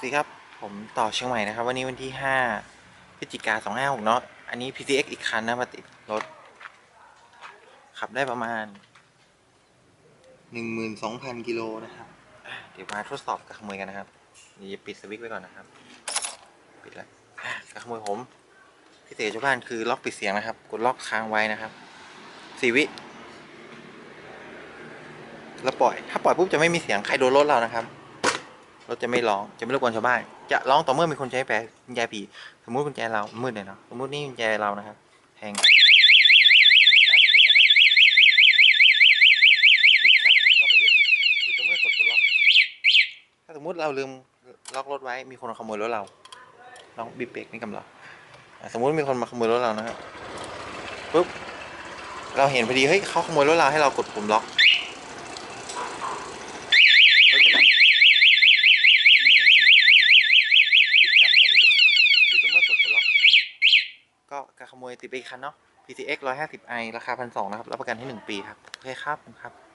สวัสดีครับ ผมต่อเชียงใหม่นะครับ วันนี้วันที่ 5 พฤศจิกา256เนาะอันนี้ PCX อีกคันนะมาติดรถ ขับได้ประมาณ 12,000 กิโลนะครับ เดี๋ยวมาทดสอบกับขโมยกันนะครับเดี๋ยวจะปิดสวิตช์ไว้ก่อนนะครับ ปิดแล้วอะกับขโมยผมพิเศษเจ้าบ้านคือล็อกปิดเสียงนะครับ กดล็อกค้างไว้นะครับสี่วิแล้วปล่อย ถ้าปล่อยปุ๊บจะไม่มีเสียงใครโดนรถเรานะครับ รถจะไม่ร้องจะไม่รบกวนชาวบ้าน จะร้องต่อเมื่อมีคนใช้แปลกุญแจผีสมมติกุญแจเรามืดเลยเนาะสมมตินี่กุญแจเรานะครับแทงสตาร์ทไม่ติดนะครับปิดกลับก็ไม่หยุดหยุดต่อเมื่อกดปลดล็อกถ้าสมมุติเราลืมล็อกรถไว้มีคนมาขโมยรถเราลองบีบเบรกนี่กำลังสมมุติมีคนมาขโมยรถเรานะครับปุ๊บเราเห็นพอดีเฮ้ยเขาขโมยรถเราให้เรากดปุ่มล็อก รถจะดับบิดกลับก็ไม่หยุดอยู่ตรงเมื่อกดปลดล็อก ก็การขโมยติดไปอีกคันเนาะ PCX 150i ราคาพันสองนะครับ รับประกันให้หนึ่งปีครับ โอเคครับครับ